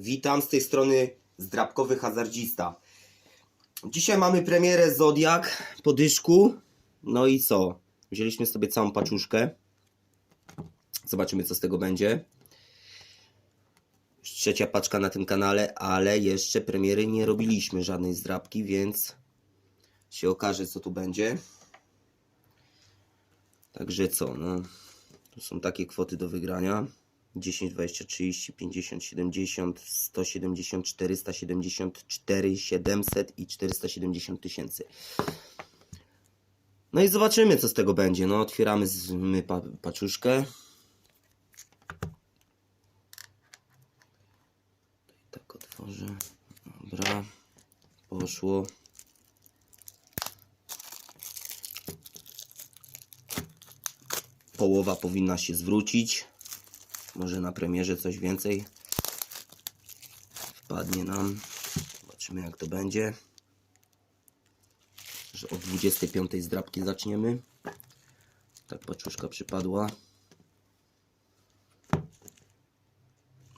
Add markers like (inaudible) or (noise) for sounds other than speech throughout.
Witam z tej strony zdrabkowy hazardzista. Dzisiaj mamy premierę Zodiak po dyszku. No i co? Wzięliśmy sobie całą paczuszkę. Zobaczymy co z tego będzie. Trzecia paczka na tym kanale, ale jeszcze premiery nie robiliśmy żadnej zdrabki, więc się okaże co tu będzie. Także co, no to są takie kwoty do wygrania. 10, 20, 30, 50, 70, 170, 474, 700 i 470 tysięcy. No i zobaczymy, co z tego będzie. No, otwieramy z, my pa, paczuszkę. Tak otworzę. Dobra. Poszło. Połowa powinna się zwrócić. Może na premierze coś więcej wpadnie nam. Zobaczymy jak to będzie. Że od 25 zdrabki zaczniemy. Tak paczuszka przypadła.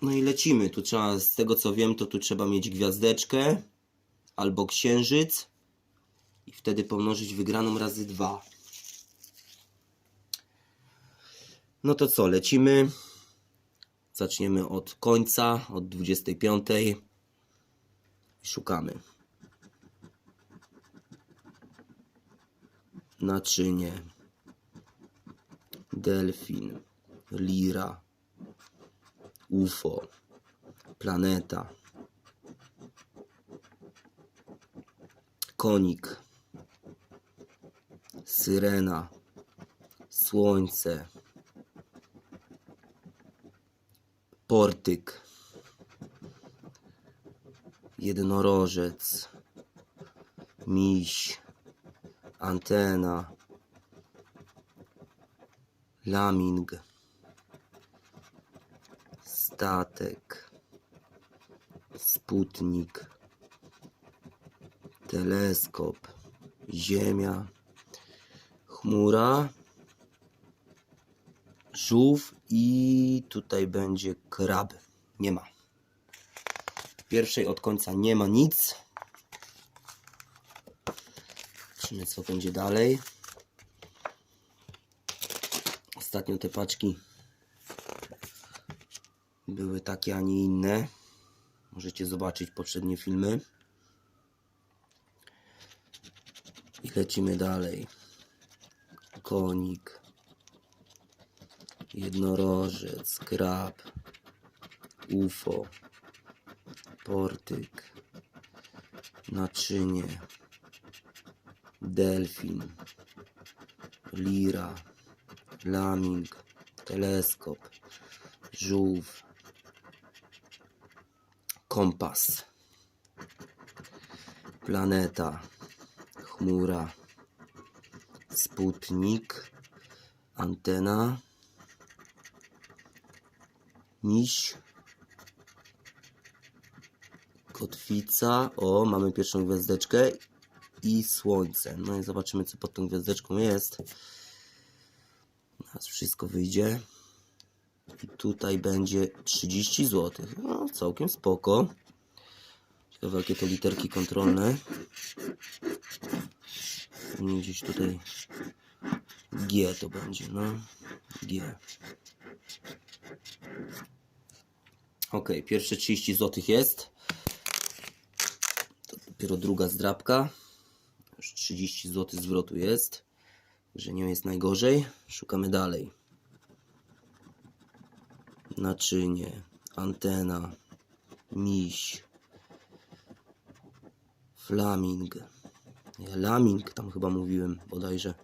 No i lecimy. Tu trzeba, z tego co wiem, to tu trzeba mieć gwiazdeczkę albo księżyc i wtedy pomnożyć wygraną razy dwa. No to co, lecimy. Zaczniemy od końca, od 25. I szukamy. Naczynie. Delfin. Lira. UFO. Planeta. Konik. Syrena. Słońce. Portyk. Jednorożec. Miś. Antena. Laming. Statek. Sputnik. Teleskop. Ziemia. Chmura. Żółw i tutaj będzie krab. Nie ma. Pierwszej od końca nie ma nic. Zobaczymy co będzie dalej. Ostatnio te paczki były takie, a nie inne. Możecie zobaczyć poprzednie filmy. I lecimy dalej. Konik jednorożec, krab, UFO, portyk, naczynie, delfin, lira, laming, teleskop, żółw, kompas, planeta, chmura, sputnik, antena, miś, kotwica, o, mamy pierwszą gwiazdeczkę i słońce. No i zobaczymy, co pod tą gwiazdeczką jest. Teraz wszystko wyjdzie. I tutaj będzie 30 zł. No, całkiem spoko. Ciekawe, jakie to literki kontrolne. Nie gdzieś tutaj G to będzie, no. G. Ok, pierwsze 30 zł jest. To dopiero druga zdrabka. Już 30 zł zwrotu jest. Że nie jest najgorzej. Szukamy dalej. Naczynie, antena, miś, flaming. Nie, laming tam chyba mówiłem bodajże.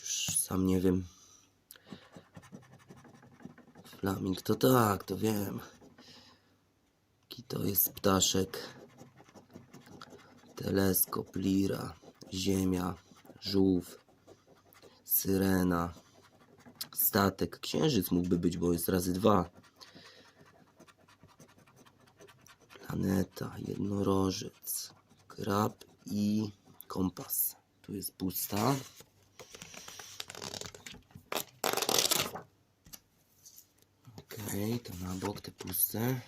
Już sam nie wiem. Flaming to tak, to wiem. Jaki to jest ptaszek. Teleskop, lira, ziemia, żółw, syrena, statek, księżyc mógłby być, bo jest razy dwa. Planeta, jednorożec, krab i kompas. Tu jest pusta. Okej, to na bok te puste.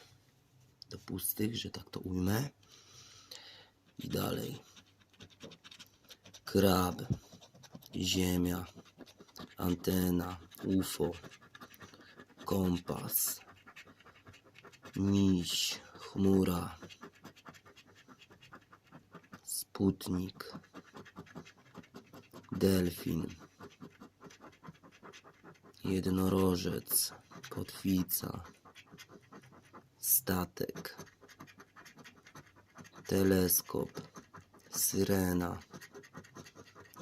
Do pustych, że tak to ujmę. I dalej. Krab. Ziemia. Antena. UFO. Kompas. Miś. Chmura. Sputnik. Delfin. Jednorożec. Kotwica. Statek. Teleskop. Syrena.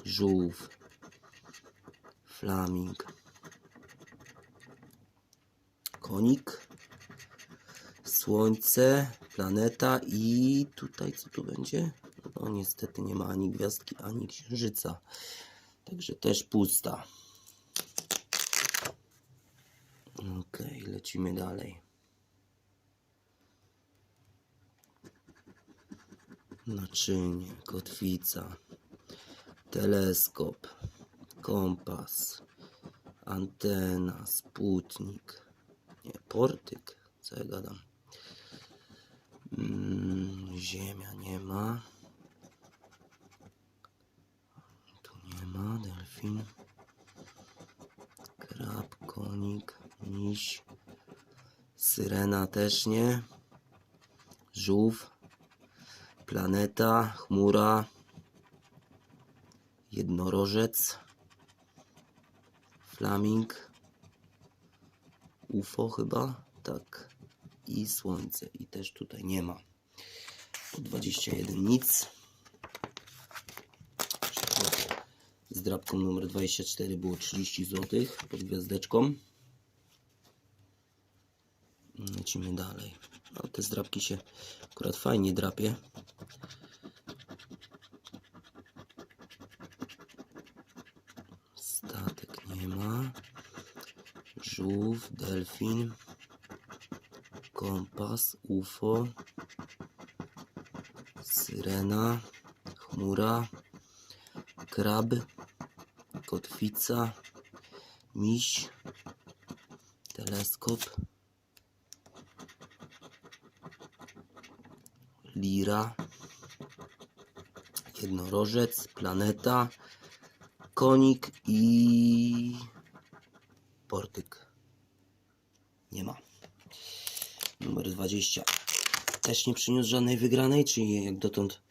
Żółw. Flaming. Konik. Słońce. Planeta i tutaj co tu będzie? No niestety nie ma ani gwiazdki, ani księżyca. Także też pusta. Okej, lecimy dalej. Naczynie, kotwica, teleskop, kompas, antena, sputnik, nie, portyk, co ja gadam. Mm, ziemia nie ma. Tu nie ma, delfin. Krab, konik, miś. Syrena też nie. Żółw. Planeta, chmura. Jednorożec. Flaming. UFO chyba, tak. I słońce. I też tutaj nie ma. Po 21 nic. Z drapką numer 24 było 30 zł pod gwiazdeczką. Lecimy dalej. No, te zdrapki się akurat fajnie drapie. Statek nie ma. Żółw, delfin. Kompas, UFO. Syrena. Chmura. Krab. Kotwica. Miś. Teleskop. Lira. Jednorożec. Planeta. Konik i portyk. Nie ma. Numer 20. Też nie przyniósł żadnej wygranej, czyli jak dotąd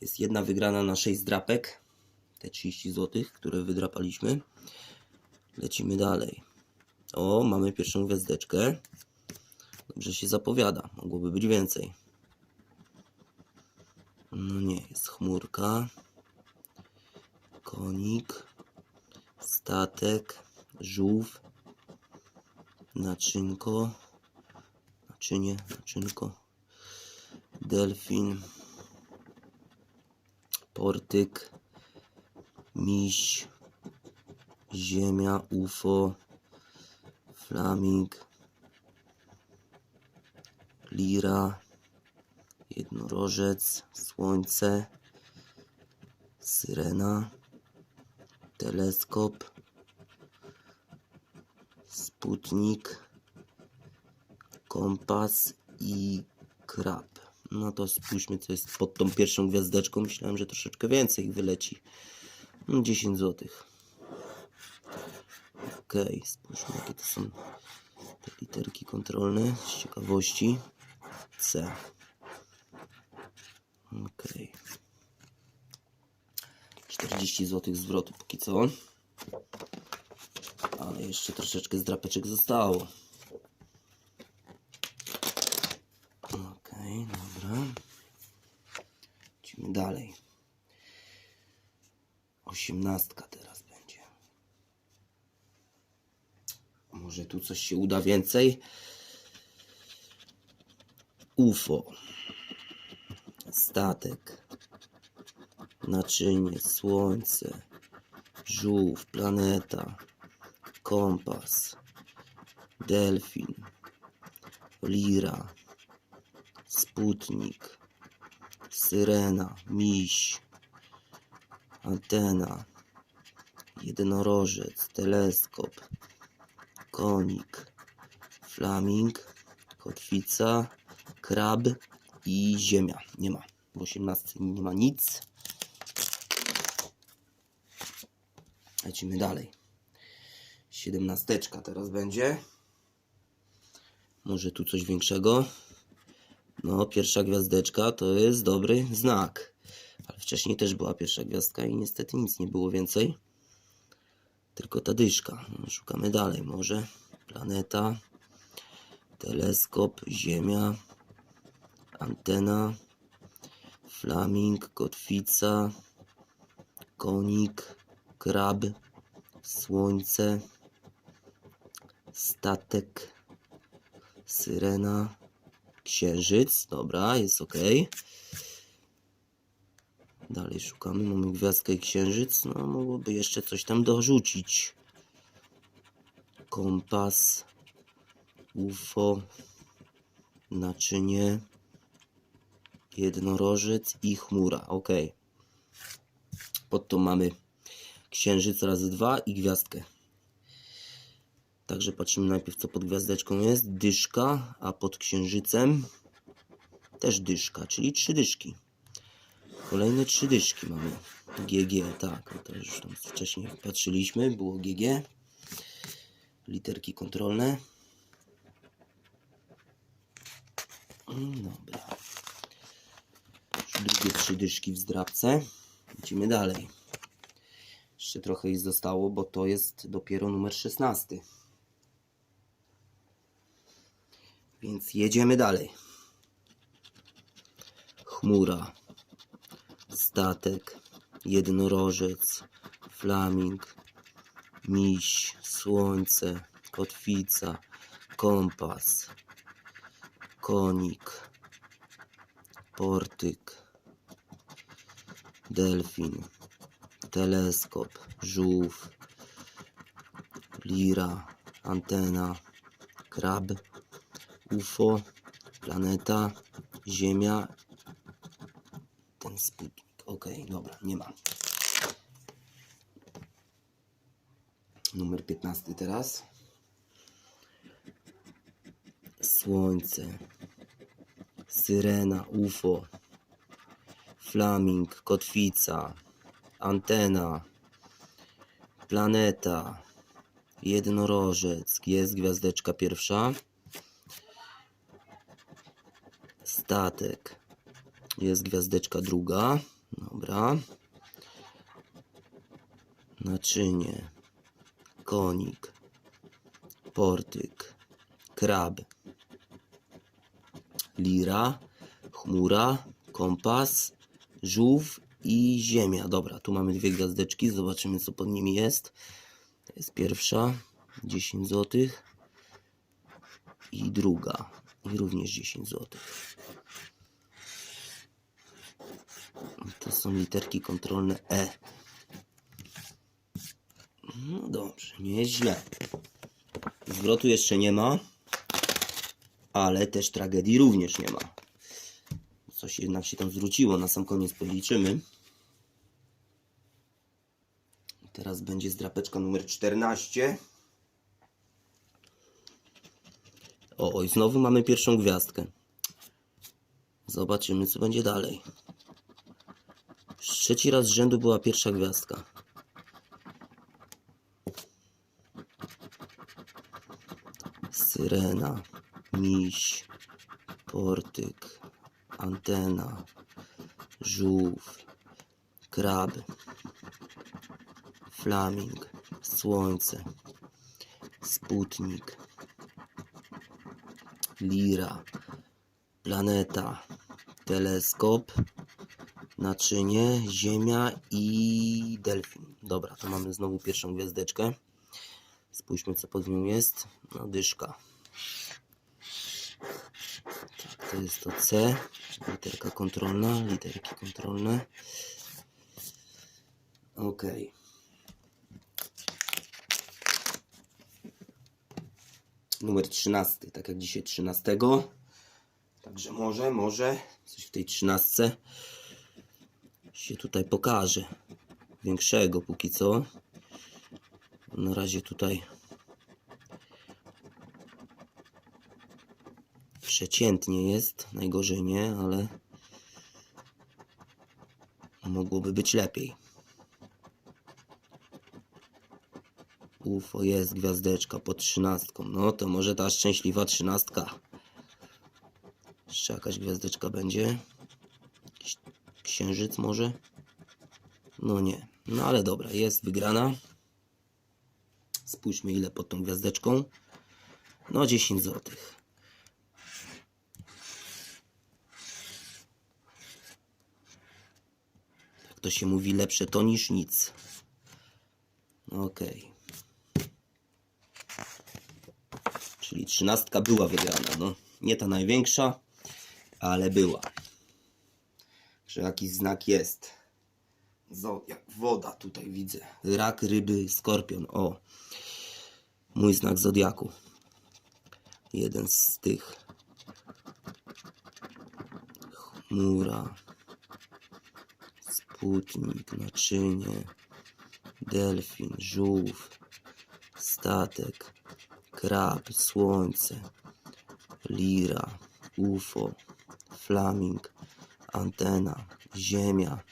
jest jedna wygrana na 6 drapek. Te 30 zł, które wydrapaliśmy. Lecimy dalej. O, mamy pierwszą gwiazdeczkę. Dobrze się zapowiada. Mogłoby być więcej. No nie, jest chmurka. Konik. Statek. Żółw. Naczynko. Naczynie, naczynko. Delfin. Portyk. Miś. Ziemia, UFO. Flaming. Lira. Jednorożec. Słońce. Syrena. Teleskop. Sputnik. Kompas i krab. No to spójrzmy, co jest pod tą pierwszą gwiazdeczką. Myślałem, że troszeczkę więcej wyleci. No, 10 zł. Ok, spójrzmy, jakie to są te literki kontrolne z ciekawości. C. Ok. 40 zł zwrotu póki co. Ale jeszcze troszeczkę zdrapeczek zostało. Okej, dobra. Lecimy dalej. Osiemnastka teraz będzie. Może tu coś się uda więcej. UFO. Statek. Naczynie, słońce. Żółw, planeta. Kompas. Delfin. Lira. Sputnik. Syrena. Miś. Antena. Jednorożec. Teleskop. Konik. flaming, kotwica, krab i ziemia. Nie ma. W 18 nie ma nic. Lecimy dalej. Siedemnasteczka teraz będzie. Może tu coś większego. No, pierwsza gwiazdeczka to jest dobry znak. Ale wcześniej też była pierwsza gwiazdka i niestety nic nie było więcej. Tylko ta dyszka. No, szukamy dalej. Może planeta, teleskop, ziemia, antena, flaming, kotwica, konik, krab, słońce, statek, syrena, księżyc. Dobra, jest ok. Dalej szukamy. Mamy gwiazdkę i księżyc. No, mogłoby jeszcze coś tam dorzucić. Kompas, UFO, naczynie, jednorożec i chmura. Ok. Pod to mamy księżyc razy dwa i gwiazdkę. Także patrzymy najpierw co pod gwiazdeczką jest. Dyszka, a pod księżycem też dyszka, czyli trzy dyszki. Kolejne trzy dyszki mamy. GG, tak, to już tam wcześniej patrzyliśmy, było GG. Literki kontrolne. Mm, Dobra. Drugie trzy dyszki w zdrabce. Idziemy dalej. Jeszcze trochę ich zostało, bo to jest dopiero numer 16. Więc jedziemy dalej. Chmura, statek, jednorożec, flaming, miś, słońce, kotwica, kompas, konik, portyk, delfin, teleskop, żółw, lira, antena, krab, UFO, planeta, Ziemia, ten sputnik. Ok, dobra, nie ma. Numer 15 teraz. Słońce, syrena, UFO, flaming, kotwica, antena, planeta, jednorożec, jest gwiazdeczka pierwsza, statek, jest gwiazdeczka druga, dobra, naczynie, konik, portyk, krab, lira, chmura, kompas, żółw i ziemia. Dobra, tu mamy dwie gwiazdeczki, zobaczymy co pod nimi jest. To jest pierwsza, 10 zł i druga, i również 10 zł. To są literki kontrolne E. No dobrze, nie jest źle. Zwrotu jeszcze nie ma, ale też tragedii również nie ma. Coś jednak się tam zwróciło, na sam koniec policzymy. Teraz będzie zdrapeczka numer 14. O, oj, znowu mamy pierwszą gwiazdkę. Zobaczymy, co będzie dalej. Trzeci raz z rzędu była pierwsza gwiazdka. Syrena, miś, portyk, antena, żółw, krab, flaming, słońce, sputnik, lira, planeta, teleskop, naczynie, ziemia i delfin. Dobra, to mamy znowu pierwszą gwiazdeczkę. Spójrzmy co pod nią jest. No dyszka. Tak, to jest to C. Literka kontrolna, literki kontrolne. Ok. Numer 13, tak jak dzisiaj 13. Także może, może coś w tej 13 się tutaj pokaże. Większego póki co. Na razie tutaj Przeciętnie jest, najgorzej nie, ale mogłoby być lepiej. UFO jest gwiazdeczka pod trzynastką. No to może ta szczęśliwa trzynastka. Jeszcze jakaś gwiazdeczka będzie. Księżyc może? No nie. No ale dobra, jest wygrana. Spójrzmy ile pod tą gwiazdeczką. No 10 złotych. To się mówi, lepsze to niż nic. Okej. Czyli trzynastka była wygrana. No, nie ta największa, ale była. Że jakiś znak jest. Zodiak, woda tutaj widzę. Rak, ryby, skorpion. O, mój znak zodiaku. Jeden z tych. Chmura. Sputnik, naczynie. Delfin, żółw. Statek. Krab, słońce. Lira. UFO. Flaming. Antena. Ziemia.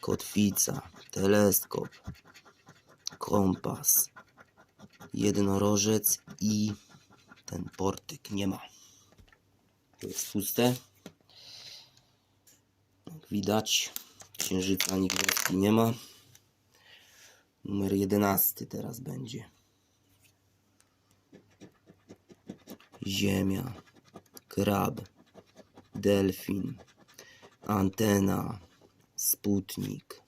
Kotwica. Teleskop. Kompas. Jednorożec i ten portyk nie ma. To jest puste. Jak widać, księżyca ani gwiazdki nie ma. Numer 11 teraz będzie. Ziemia, krab, delfin, antena, sputnik.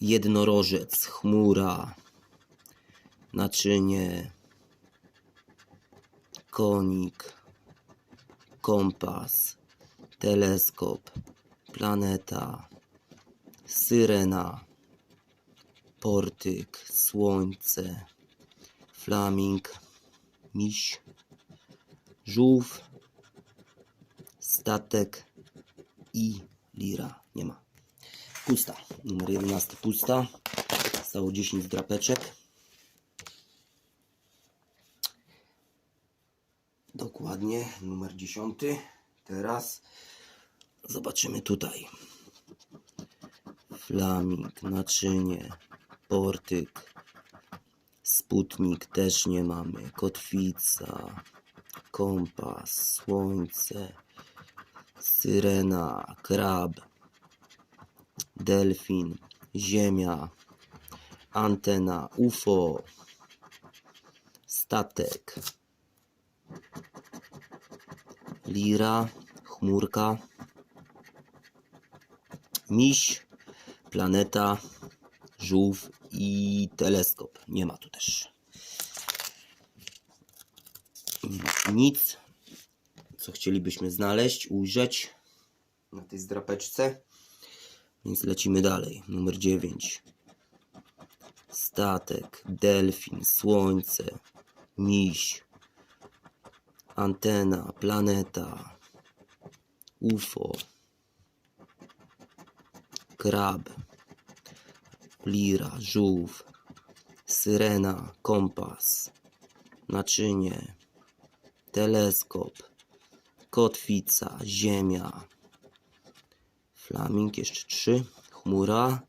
Jednorożec, chmura, naczynie, konik, kompas, teleskop, planeta, syrena, portyk, słońce, flaming, miś, żółw, statek i lira. Nie ma. Pusta. Numer 11 pusta. Zostało 10 drapeczek. Dokładnie, numer 10. Teraz zobaczymy tutaj. Flaming, naczynie, portyk, sputnik też nie mamy, kotwica, kompas, słońce, syrena, krab, delfin, ziemia, antena, UFO, statek, lira, chmurka, miś, planeta, żółw i teleskop. Nie ma tu też nic, co chcielibyśmy znaleźć, ujrzeć na tej zdrapeczce. Więc lecimy dalej. Numer 9. Statek, delfin, słońce, miś, antena, planeta, UFO, krab, lira, żółw, syrena, kompas, naczynie, teleskop, kotwica, ziemia, flaming, jeszcze trzy, chmura,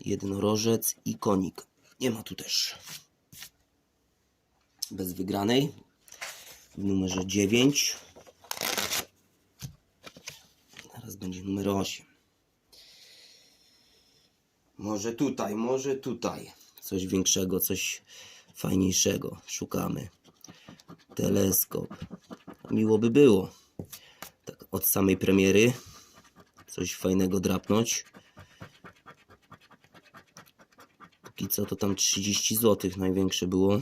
jednorożec i konik. Nie ma tu też. Bez wygranej w numerze 9. Teraz będzie numer 8. Może tutaj, może tutaj. Coś większego, coś fajniejszego. Szukamy. Teleskop. Miło by było. Tak od samej premiery coś fajnego drapnąć. Póki co to tam 30 zł największe było.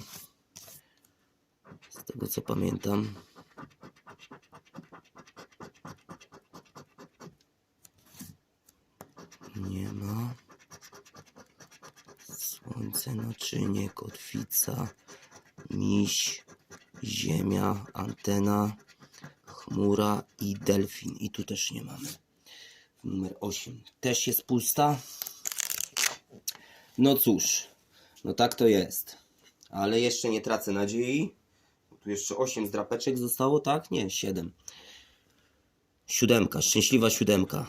Co pamiętam. Nie ma. Słońce, naczynie, kotwica, miś, ziemia, antena, chmura i delfin. I tu też nie mamy. Numer 8 też jest pusta. No cóż, no tak to jest. Ale jeszcze nie tracę nadziei. Tu jeszcze 8 zdrapeczek zostało, tak? Nie, 7. Siódemka, szczęśliwa siódemka.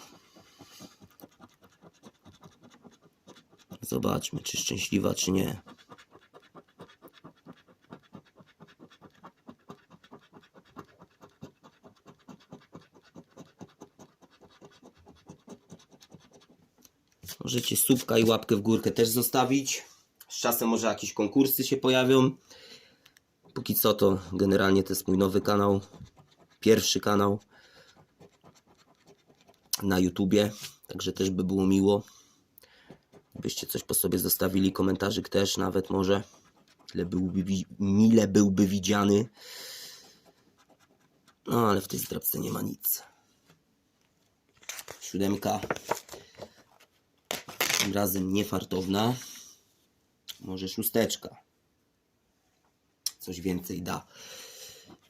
Zobaczmy, czy szczęśliwa, czy nie. Możecie słupka i łapkę w górkę też zostawić. Z czasem może jakieś konkursy się pojawią. Póki co to generalnie to jest mój nowy kanał. Pierwszy kanał na YouTubie. Także też by było miło. Byście coś po sobie zostawili, komentarzyk też nawet może. Ile byłby, mile byłby widziany. No ale w tej zdrabce nie ma nic. Siódemka. Tym razem niefartowna. Może szósteczka. Coś więcej da.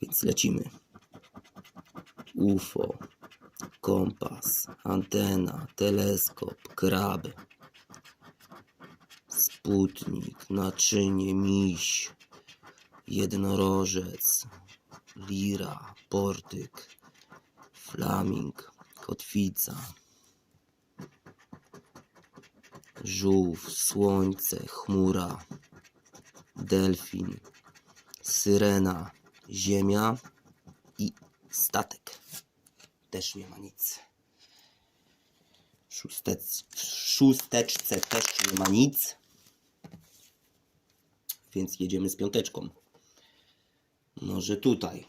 Więc lecimy. UFO, kompas, antena, teleskop, krab, sputnik, naczynie, miś, jednorożec, lira, portyk, flaming, kotwica, żółw, słońce, chmura, delfin, syrena, ziemia i statek. Też nie ma nic. W szóstec, w szósteczce też nie ma nic. Więc jedziemy z piąteczką. Może tutaj.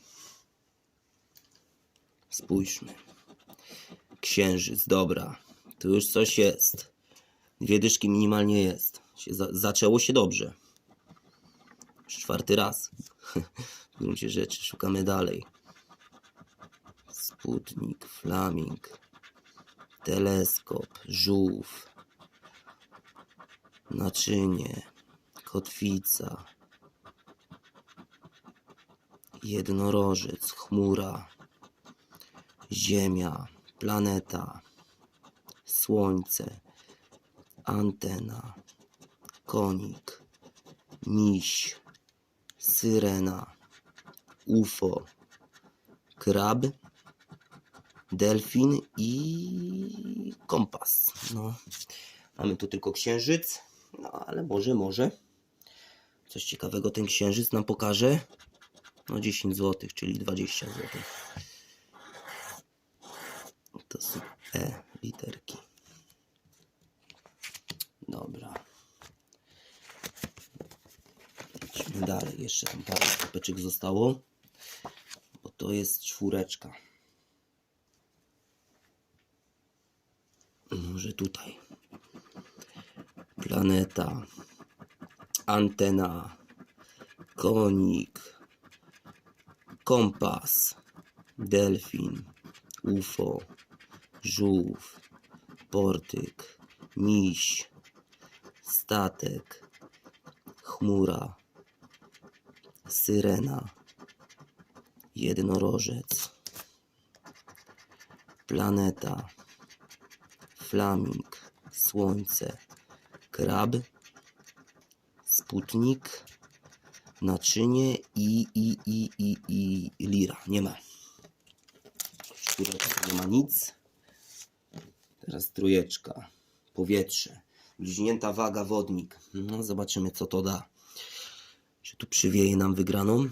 Spójrzmy. Księżyc, dobra. Tu już coś jest. Dwie dyszki minimalnie jest. Zaczęło się dobrze. Czwarty raz. (laughs) W gruncie rzeczy szukamy dalej. Sputnik, Flaming, teleskop, żółw, naczynie, kotwica, jednorożec, chmura, ziemia, planeta, słońce, antena, konik, miś, syrena, UFO, krab, delfin i kompas. No, mamy tu tylko księżyc, no ale może, może coś ciekawego ten księżyc nam pokaże. No 10 zł, czyli 20 zł. To są E literki. Dobra. Idźmy dalej. Jeszcze tam parę skopeczek zostało. Bo to jest czwóreczka. Może tutaj. Planeta. Antena. Konik. Kompas. Delfin. UFO. Żółw. Portyk. Miś. Statek. Chmura. Syrena. Jednorożec. Planeta. Flaming. Słońce. Krab. Sputnik. Naczynie i, i, i, i, i lira. Nie ma. Czwóreczka nie ma nic. Teraz trójeczka. Powietrze. Bliźnięta waga wodnik. No, zobaczymy co to da. Tu przywieje nam wygraną?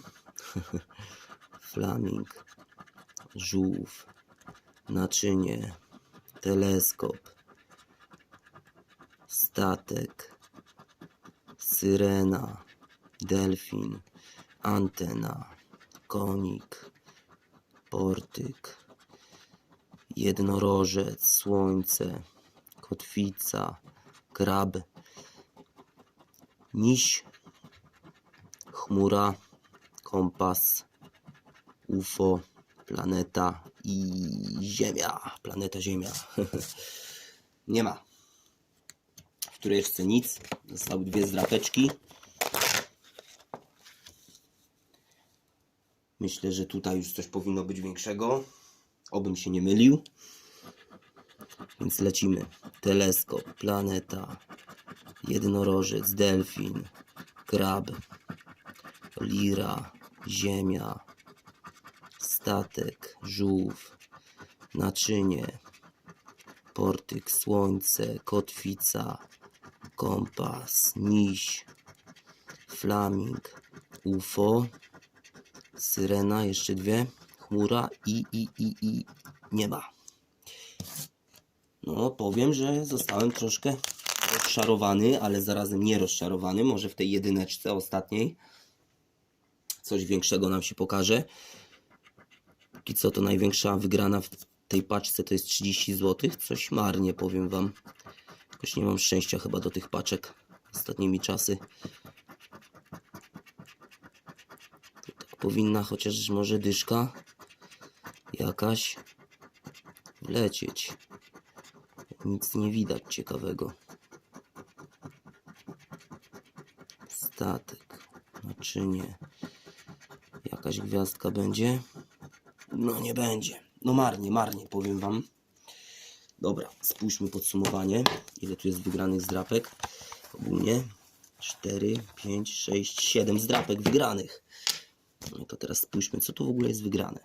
(laughs) Flaming. Żółw. Naczynie. Teleskop. Statek. Syrena. Delfin. Antena. Konik. Portyk. Jednorożec. Słońce. Kotwica. Krab. Miś. Chmura. Kompas. UFO. Planeta i Ziemia. Planeta Ziemia. (laughs) Nie ma. W trójeczce nic. Zostały dwie zdrapeczki. Myślę, że tutaj już coś powinno być większego. Obym się nie mylił. Więc lecimy. Teleskop, planeta, jednorożec, delfin, krab, lira, ziemia, statek, żółw, naczynie, portyk, słońce, kotwica, kompas, miś, flaming, UFO, syrena, jeszcze dwie, chmura i, i, i, i nie ma. No, powiem, że zostałem troszkę rozczarowany, ale zarazem nie rozczarowany. Może w tej jedyneczce ostatniej coś większego nam się pokaże. Póki co to największa wygrana w tej paczce to jest 30 zł. Coś marnie, powiem Wam. Jakoś nie mam szczęścia chyba do tych paczek ostatnimi czasy. Tak powinna chociaż może dyszka jakaś wlecieć. Nic nie widać ciekawego. Statek, naczynie. Jakaś gwiazdka będzie? No nie będzie. No marnie, marnie, powiem wam. Dobra, spójrzmy podsumowanie. Ile tu jest wygranych zdrapek? Ogólnie 4, 5, 6, 7 zdrapek wygranych. No to teraz spójrzmy, co tu w ogóle jest wygrane.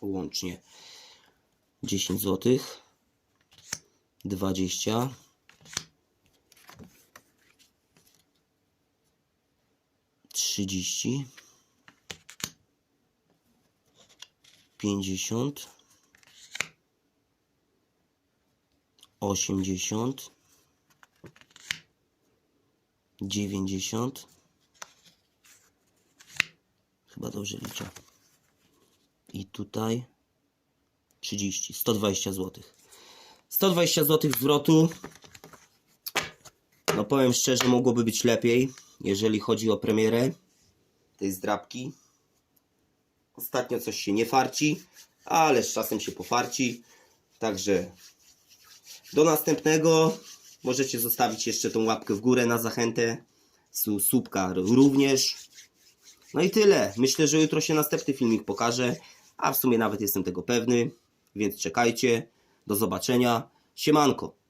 Łącznie 10 zł, 20, 30, 50, 80, 90, chyba dobrze liczę. I tutaj 30, 120 zł. 120 zł zwrotu. No powiem szczerze, mogłoby być lepiej, jeżeli chodzi o premierę tej zdrabki. Ostatnio coś się nie farci, ale z czasem się pofarci. Także do następnego. Możecie zostawić jeszcze tą łapkę w górę na zachętę. Słupka również. No i tyle. Myślę, że jutro się następny filmik pokaże, a w sumie nawet jestem tego pewny. Więc czekajcie. Do zobaczenia. Siemanko.